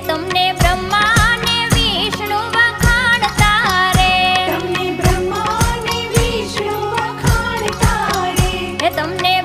તમને બ્રહ્મા ને વિષ્ણુ વખાણતા રે તમને બ્રહ્મા ને તમને